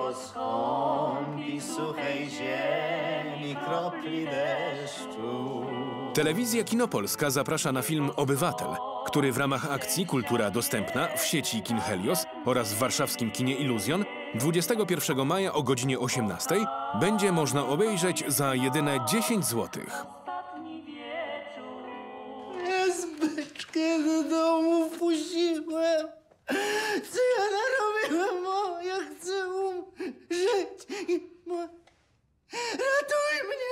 bo skąpi suchej ziemi kropli deszczu. Telewizja Kinopolska zaprasza na film Obywatel, który w ramach akcji Kultura Dostępna w sieci Kin Helios oraz w warszawskim kinie Iluzjon 21 maja o godzinie 18 będzie można obejrzeć za jedyne 10 złotych. Ja zbeczkę do domu wpuściłem. Co ja narobiłem? O, ja chcę umrzeć. I ma... Ratuj mnie!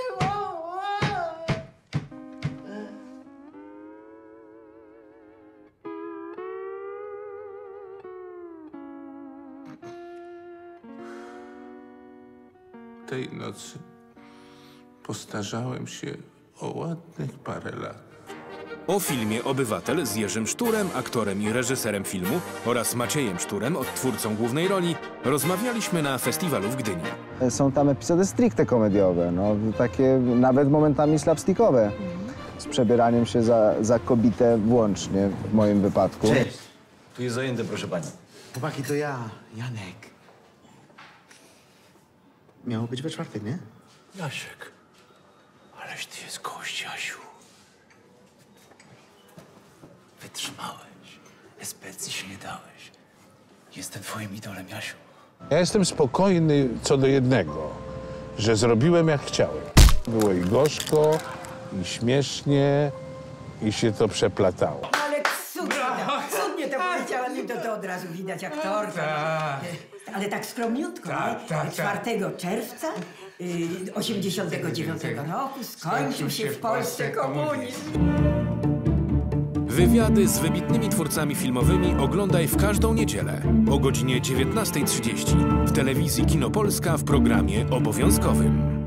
Tej nocy postarzałem się o ładnych parę lat. O filmie Obywatel z Jerzym Szturem, aktorem i reżyserem filmu oraz Maciejem Szturem, odtwórcą głównej roli, rozmawialiśmy na festiwalu w Gdyni. Są tam epizody stricte komediowe, no, takie nawet momentami slapstickowe. Z przebieraniem się za, za kobietę włącznie w moim wypadku. Cześć. Tu jest zajęte, proszę pani. Chłopaki, to ja, Janek. Miało być we czwartek, nie? Jasiek, aleś ty jest gość, Jasiu. Wytrzymałeś. Especji się nie dałeś. Jestem twoim idolem, Jasiu. Ja jestem spokojny co do jednego, że zrobiłem jak chciałem. Było i gorzko, i śmiesznie, i się to przeplatało. Ale cudnie, to, cudnie to powiedziała, mi to, to od razu widać aktorka. Ale tak skromniutko, nie? 4 czerwca y, 89 roku skończył się w Polsce komunizm. Wywiady z wybitnymi twórcami filmowymi oglądaj w każdą niedzielę o godzinie 19.30 w telewizji Kinopolska w programie obowiązkowym.